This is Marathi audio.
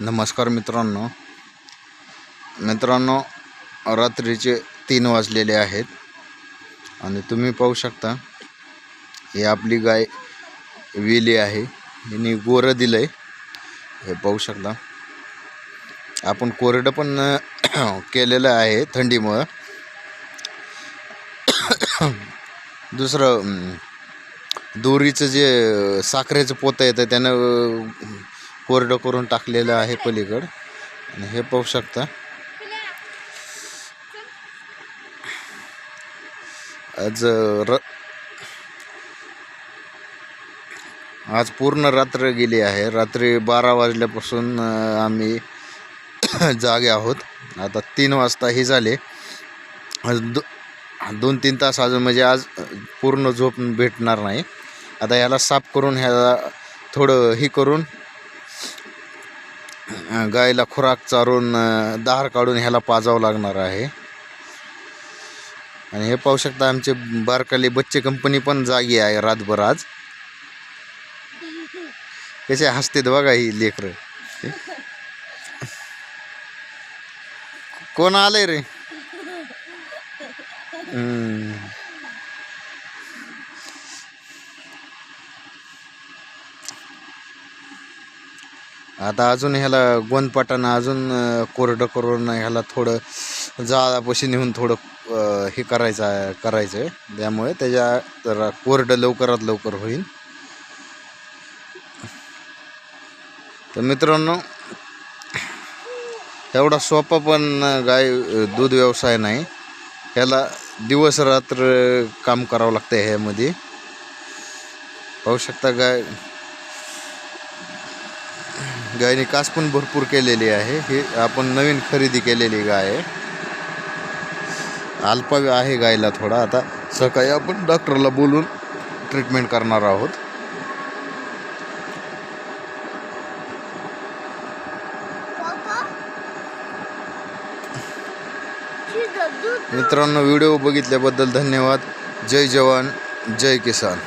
नमस्कार मित्रांनो. मित्रांनो रात्रीचे तीन वाजलेले आहेत. आणि तुम्ही पाहू शकता ही आपली गाय विली आहे. हिने गोरं दिलं आहे हे पाहू शकता. आपण कोरडं पण केलेलं आहे थंडीमुळं. दुसरं दोरीचं जे साखरेचं पोतं येतं त्यानं कोरडं करून टाकलेलं आहे पलीकड. आणि हे पाहू शकता. आज र आज पूर्ण रात्र गेली आहे. रात्री बारा वाजल्यापासून आम्ही जागे आहोत. आता तीन वाजता हे झाले. आज दो दोन तीन तास अजून म्हणजे आज पूर्ण झोप भेटणार नाही. आता ह्याला साफ करून ह्याला थोडं हे करून गायला खुराक चारून दार काढून ह्याला पाजावं लागणार आहे. आणि हे पाहू शकता आमचे बारकाली बच्चे कंपनी पण जागी आहे रातभर आज. कसे हसते बघा ही लेकरं. कोण आलंय रे? आता अजून ह्याला गोंदपाटानं अजून कोरडं करून ह्याला थोडं जाळापाशी नेऊन थोडं हे करायचं आहे करायचं आहे त्यामुळे त्याच्या जरा कोरडं लवकरात लवकर होईल. तर मित्रांनो एवढा सोपा पण गाय दूध व्यवसाय नाही. ह्याला दिवस रात्र काम करावं लागतं ह्यामध्ये. पाहू शकता गाय गायने कास पण भरपूर केलेली आहे. हे आपण नवीन खरेदी केलेली गाय आहे. अल्पा आहे गायला थोडा. आता सकाळी आपण डॉक्टरला बोलून ट्रीटमेंट करणार आहोत. मित्रांनो व्हिडिओ बघितल्याबद्दल धन्यवाद. जय जवान जय किसान.